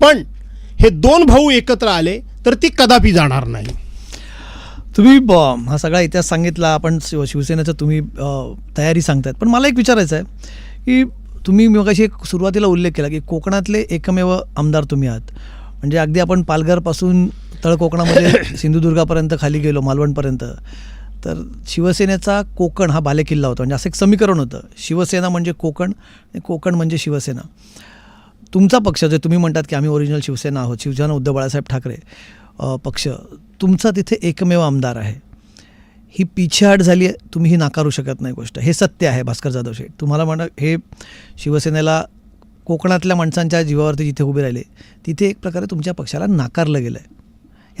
पण हे दोन भाऊ एकत्र आले तर ती कदापि जाणार नाही. तुम्ही ब- हा सगळा इतिहास सांगितला आपण शिव शिवसेनेचं तुम्ही तयारी सांगतायत. पण मला एक विचारायचं आहे की तुम्ही मगाशी एक सुरुवातीला उल्लेख केला की कोकणातले एकमेव आमदार तुम्ही आहात. म्हणजे अगदी आपण पालघरपासून तळ कोकणामध्ये सिंधुदुर्गापर्यंत खाली गेलो मालवणपर्यंत. तर शिवसेनेचा कोकण हा बालेकिल्ला होता. म्हणजे असं एक समीकरण होतं. शिवसेना म्हणजे कोकण आणि कोकण म्हणजे शिवसेना. तुमचा पक्ष जे तुम्ही म्हणतात की आम्ही ओरिजिनल शिवसेना आहोत शिवसेना उद्धव बाळासाहेब ठाकरे पक्ष तुमचा तिथे एकमेव आमदार आहे. ही पिछेहाट झाली आहे तुम्ही ही नाकारू शकत नाही गोष्ट. हे सत्य आहे भास्कर जाधव शेठ. तुम्हाला म्हणा हे शिवसेनेला कोकणातल्या माणसांच्या जीवावरती जिथे उभे राहिले तिथे एक प्रकारे तुमच्या पक्षाला नाकारलं गेलं आहे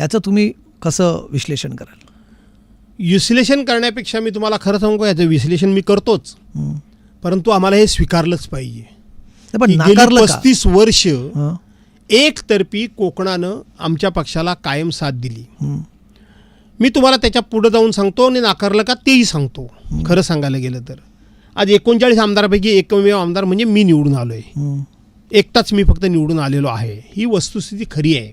याचं तुम्ही कसं विश्लेषण कराल? विश्लेषण करण्यापेक्षा मी तुम्हाला खरं सांगू याचं विश्लेषण मी करतोच. परंतु आम्हाला हे स्वीकारलंच पाहिजे. पण नाकारलं का? पस्तीस वर्ष हं, एकतर्फी कोकणानं आमच्या पक्षाला कायम साथ दिली. हं, मी तुम्हाला त्याच्या पुढे जाऊन सांगतो आणि नाकारलं का तेही सांगतो. खरं सांगायला गेलं तर. आज एकोणचाळीस आमदारापैकी एकमेव आमदार म्हणजे मी निवडून आलो आहे हं, एकटाच मी फक्त निवडून आलेलो आहे. ही वस्तुस्थिती खरी आहे.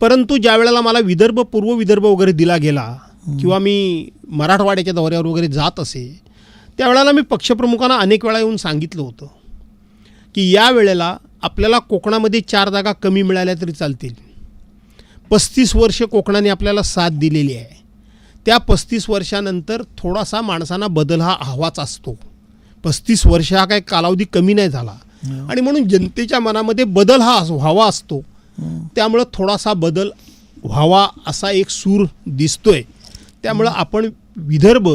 परंतु ज्या वेळेला मला विदर्भ पूर्व विदर्भ वगैरे दिला गेला किंवा मी मराठवाड्याच्या दौऱ्यावर वगैरे जात असे त्यावेळेला मी पक्षप्रमुखांना अनेक वेळा येऊन सांगितलं होतं. की या वेळेला आपल्याला कोकणामध्ये चार जागा कमी मिळाल्या तरी चालतील. पस्तीस वर्ष कोकणाने आपल्याला साथ दिलेली आहे. त्या पस्तीस वर्षानंतर थोडासा माणसांना बदल हा हवाच असतो. पस्तीस वर्ष हा काही कालावधी कमी नाही झाला. आणि म्हणून जनतेच्या मनामध्ये बदल हा अस- व्हावा असतो. त्यामुळं थोडासा बदल व्हावा असा एक सूर दिसतोय. त्यामुळं आपण विदर्भ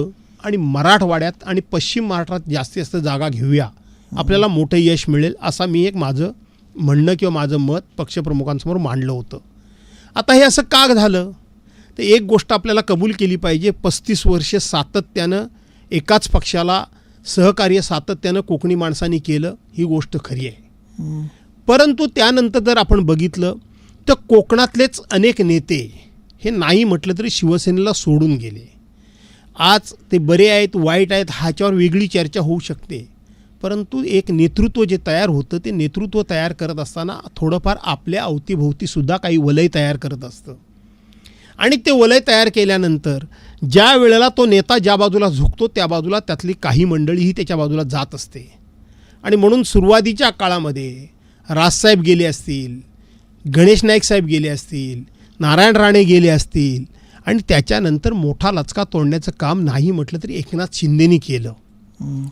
आणि मराठवाड्यात आणि पश्चिम महाराष्ट्रात जास्तीत जास्त जागा घेऊया. आपल्याला मोठं यश मिळेल असा मी एक माझं म्हणणं किंवा माझं मत पक्षप्रमुखांसमोर मांडलं होतं. आता हे असं का झालं? तर एक गोष्ट आपल्याला कबूल केली पाहिजे पस्तीस वर्षे सातत्यानं एकाच पक्षाला सहकार्य सातत्यानं कोकणी माणसांनी केलं ही गोष्ट खरी आहे. परंतु त्यानंतर जर आपण बघितलं तर कोकणातलेच अनेक नेते हे नाही म्हटलं तरी शिवसेनेला सोडून गेले. आज ते बरे आहेत वाईट आहेत ह्याच्यावर वेगळी चर्चा होऊ शकते. परंतु एक नेतृत्व जे तयार होतं ते नेतृत्व तयार करत असताना थोडंफार आपल्या अवतीभोवतीसुद्धा काही वलय तयार करत असतं. आणि ते वलय तयार केल्यानंतर ज्या वेळेला तो नेता ज्या बाजूला झुकतो त्या बाजूला त्यातली काही मंडळीही त्याच्या बाजूला जात असते. आणि म्हणून सुरुवातीच्या काळामध्ये राजसाहेब गेले असतील गणेश नाईक साहेब गेले असतील नारायण राणे गेले असतील आणि त्याच्यानंतर मोठा लचका तोडण्याचं काम नाही म्हटलं तरी एकनाथ शिंदेनी केलं.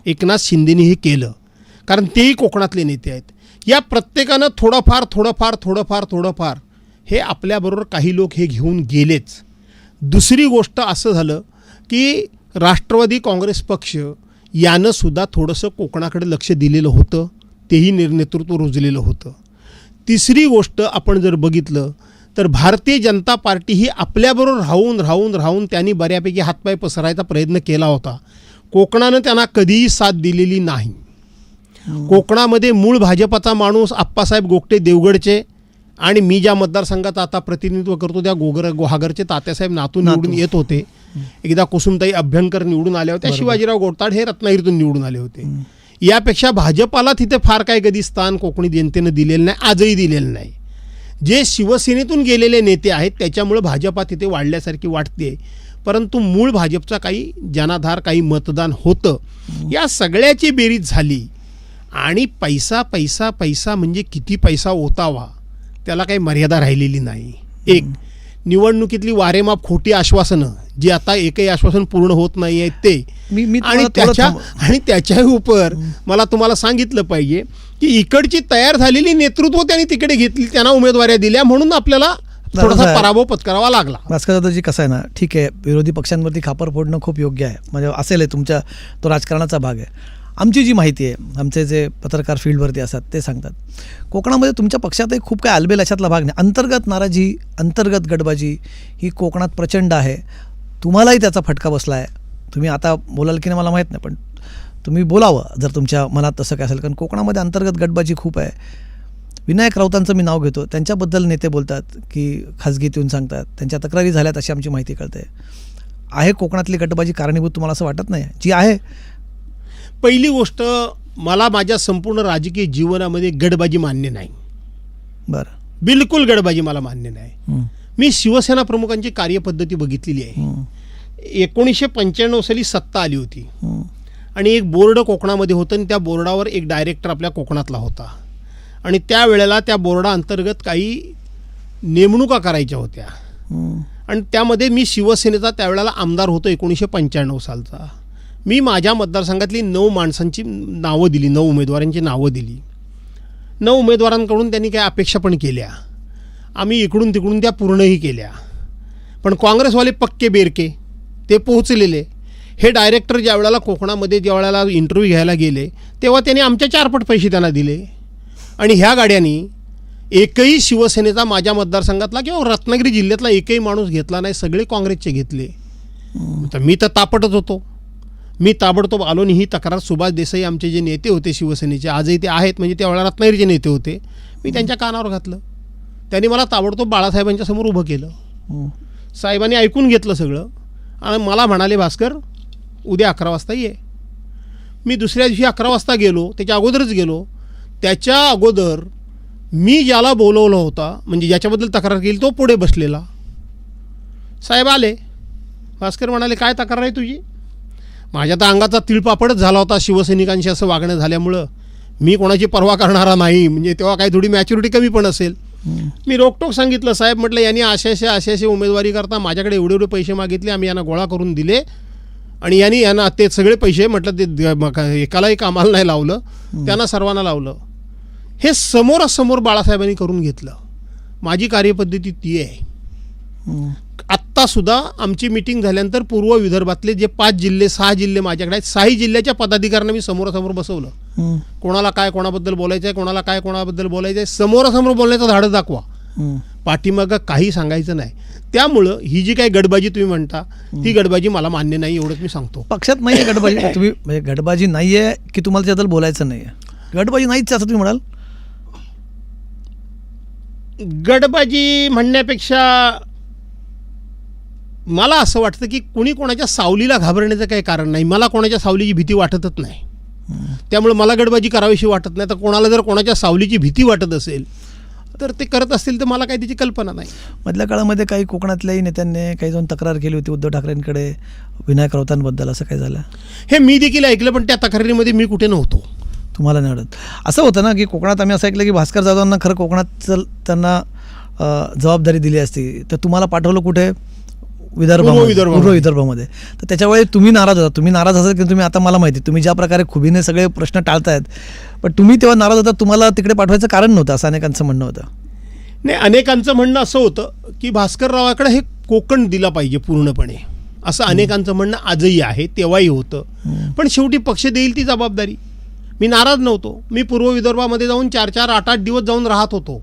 एकनाथ शिंदेनी हे केलं. कारण तेही कोकणातले नेते आहेत. या प्रत्येकानं थोडंफार थोडंफार थोडंफार थोडंफार हे आपल्याबरोबर काही लोक हे घेऊन गेलेच. दुसरी गोष्ट असं झालं की राष्ट्रवादी काँग्रेस पक्ष यानं सुद्धा थोडंसं कोकणाकडे लक्ष दिलेलं होतं. तेही निर्नेतृत्व रुजलेलं होतं. तिसरी गोष्ट आपण जर बघितलं तर भारतीय जनता पार्टी ही आपल्याबरोबर राहून राहून राहून त्यांनी बऱ्यापैकी हातपाय पसरायचा प्रयत्न केला होता. कोकणानं त्यांना कधीही साथ दिलेली नाही. कोकणामध्ये मूळ भाजपाचा माणूस आप्पासाहेब गोगटे देवगडचे आणि मी ज्या मतदारसंघाचं आता प्रतिनिधित्व करतो त्या गोगर गुहागरचे तात्यासाहेब नातू नातू. निवडून येत होते. एकदा कुसुमताई अभ्यंकर निवडून आल्या होत्या शिवाजीराव गोडताड हे रत्नागिरीतून निवडून आले होते. यापेक्षा भाजपाला तिथे फार काही कधी स्थान कोकणी जनतेनं दिलेलं नाही आजही दिलेलं नाही. जे शिवसेनेतून गेलेले नेते आहेत त्याच्यामुळं भाजपा तिथे वाढल्यासारखी वाटते. परंतु मूळ भाजपचा काही जनाधार काही मतदान होतं. या सगळ्याची बेरीज झाली. आणि पैसा पैसा पैसा म्हणजे किती पैसा ओतावा त्याला काही मर्यादा राहिलेली नाही. एक निवडणुकीतली वारेमाप खोटी आश्वासनं जी आता एकही आश्वासन पूर्ण होत नाही आहेत ते. आणि त्याच्या आणि त्याच्या उपर मला तुम्हाला सांगितलं पाहिजे की इकडची तयार झालेली नेतृत्व त्यांनी तिकडे घेतली त्यांना उमेदवाऱ्या दिल्या म्हणून आपल्याला थोडासा. पराभव पत्करावा लागला. भास्कर दादाजी कसं आहे ना ठीक आहे विरोधी पक्षांवरती खापर फोडणं खूप योग्य आहे. म्हणजे असेल आहे तुमच्या तो राजकारणाचा भाग आहे. आमची जी माहिती आहे आमचे जे पत्रकार फील्डवरती असतात ते सांगतात. कोकणामध्ये तुमच्या पक्षातही खूप काय आलबेल अशातला भाग नाही. अंतर्गत नाराजी अंतर्गत गडबाजी ही कोकणात प्रचंड आहे. तुम्हालाही त्याचा फटका बसला आहे तुम्ही आता बोलाल की नाही मला माहीत नाही पण तुम्ही बोलावं जर तुमच्या मनात तसं काय असेल. कारण कोकणामध्ये अंतर्गत गटबाजी खूप आहे. विनायक राऊतांचं मी नाव घेतो. त्यांच्याबद्दल नेते बोलतात की खाजगीत येऊन सांगतात. त्यांच्या तक्रारी झाल्यात अशी आमची माहिती कळते. आहे कोकणातली गटबाजी कारणीभूत तुम्हाला असं वाटत नाही? जी आहे. पहिली गोष्ट मला माझ्या संपूर्ण राजकीय जीवनामध्ये गडबाजी मान्य नाही. बरं. बिलकुल गडबाजी मला मान्य नाही. मी शिवसेना प्रमुखांची कार्यपद्धती बघितलेली आहे. एकोणीसशे पंच्याण्णव साली सत्ता आली होती. आणि एक बोर्ड कोकणामध्ये होतं आणि त्या बोर्डावर एक डायरेक्टर आपल्या कोकणातला होता. आणि त्यावेळेला त्या बोर्डाअंतर्गत काही नेमणुका करायच्या होत्या. हं, आणि त्यामध्ये मी शिवसेनेचा त्यावेळेला आमदार होतो एकोणीसशे पंच्याण्णव सालचा. मी माझ्या मतदारसंघातली नऊ माणसांची नावं दिली नऊ उमेदवारांची नावं दिली. नऊ उमेदवारांकडून त्यांनी काही अपेक्षा पण केल्या. आम्ही इकडून तिकडून त्या पूर्णही केल्या. पण काँग्रेसवाले पक्के बेरके ते पोहोचलेले. हे डायरेक्टर ज्या वेळेला कोकणामध्ये ज्या वेळेला इंटरव्ह्यू घ्यायला गेले तेव्हा त्यांनी आमच्या चारपट पैसे त्यांना दिले. आणि ह्या गाड्यांनी एकही शिवसेनेचा माझ्या मतदारसंघातला किंवा रत्नागिरी जिल्ह्यातला एकही माणूस घेतला नाही सगळे काँग्रेसचे घेतले. तर मी तर तापटच होतो. मी ताबडतोब आलो आणि ही तक्रार सुभाष देसाई आमचे जे नेते होते शिवसेनेचे आजही ते आहेत म्हणजे त्यावेळेला रत्नागिरीचे नेते होते. मी त्यांच्या कानावर घातलं. त्यांनी मला ताबडतोब बाळासाहेबांच्या समोर उभं केलं. साहेबांनी ऐकून घेतलं सगळं. आणि मला म्हणाले भास्कर उद्या अकरा वाजता ये. मी दुसऱ्या दिवशी अकरा वाजता गेलो त्याच्या अगोदरच गेलो. त्याच्या अगोदर मी ज्याला बोलवलं होता म्हणजे ज्याच्याबद्दल तक्रार केली तो पुढे बसलेला. साहेब आले. भास्कर म्हणाले काय तक्रार आहे तुझी? माझ्या तर अंगाचा तिळपापडच झाला होता शिवसैनिकांशी असं वागणं झाल्यामुळं. मी कोणाची पर्वा करणारा नाही म्हणजे तेव्हा काही थोडी मॅच्युरिटी कमी पण असेल. मी रोकटोक सांगितलं साहेब म्हटलं यांनी असे असे उमेदवारी करता माझ्याकडे एवढे एवढे पैसे मागितले आम्ही यांना गोळा करून दिले. आणि यांनी यांना ते सगळे पैसे म्हटलं ते एकालाही कामाला नाही लावलं. त्यांना सर्वांना लावलं. हे समोरासमोर बाळासाहेबांनी करून घेतलं. माझी कार्यपद्धती ती आहे. आत्तासुद्धा आमची मिटिंग झाल्यानंतर पूर्व विदर्भातले जे पाच जिल्हे सहा जिल्हे माझ्याकडे आहेत सहाही जिल्ह्याच्या पदाधिकाऱ्यांना मी समोरासमोर बसवलं. कोणाला काय कोणाबद्दल बोलायचं आहे कोणाला काय कोणाबद्दल बोलायचं आहे समोरासमोर बोलण्याचं धाडं दाखवा. पाठीमागं काही सांगायचं नाही. त्यामुळं ही जी काही गडबाजी तुम्ही म्हणता ती गडबाजी मला मान्य नाही एवढंच मी सांगतो. पक्षात नाही आहे गडबाजी. तुम्ही म्हणजे गडबाजी नाही आहे की तुम्हाला त्याबद्दल बोलायचं नाही आहे गडबाजी नाहीच असं तुम्ही म्हणाल? गडबाजी म्हणण्यापेक्षा मला असं वाटतं की कुणी कोणाच्या सावलीला घाबरण्याचं काही कारण नाही. मला कोणाच्या सावलीची भीती वाटतच नाही. त्यामुळे मला गडबाजी करावीशी वाटत नाही. तर कोणाला जर कोणाच्या सावलीची भीती वाटत असेल तर ते करत असतील तर मला काही त्याची कल्पना नाही. मधल्या काळामध्ये काही कोकणातल्याही नेत्यांनी काही जाऊन तक्रार केली होती उद्धव ठाकरेंकडे विनायक राऊतांबद्दल. असं काय झालं? हे मी देखील ऐकलं पण त्या तक्रारीमध्ये मी कुठे नव्हतो. तुम्हाला नाही आवडत. असं होतं ना की कोकणात आम्ही असं ऐकलं की भास्कर जाधवांना खरं कोकणात त्यांना जबाबदारी दिली असती. तर तुम्हाला पाठवलं कुठे? विदर्भामध्ये पूर्व विदर्भामध्ये. तर त्याच्यावेळी तुम्ही नाराज होता. तुम्ही नाराज असाल की तुम्ही आता मला माहिती आहे, तुम्ही ज्या प्रकारे खुबीने सगळे प्रश्न टाळतायत पण तुम्ही तेव्हा नाराज होता तुम्हाला तिकडे पाठवायचं कारण नव्हतं असं अनेकांचं म्हणणं होतं. नाही अनेकांचं म्हणणं असं होतं की भास्कररावाकडे हे कोकण दिला पाहिजे पूर्णपणे. असं अनेकांचं म्हणणं आजही आहे तेव्हाही होतं. पण शेवटी पक्ष देईल ती जबाबदारी. मी नाराज नव्हतो. मी पूर्व विदर्भामध्ये जाऊन चार चार आठ आठ दिवस जाऊन राहत होतो.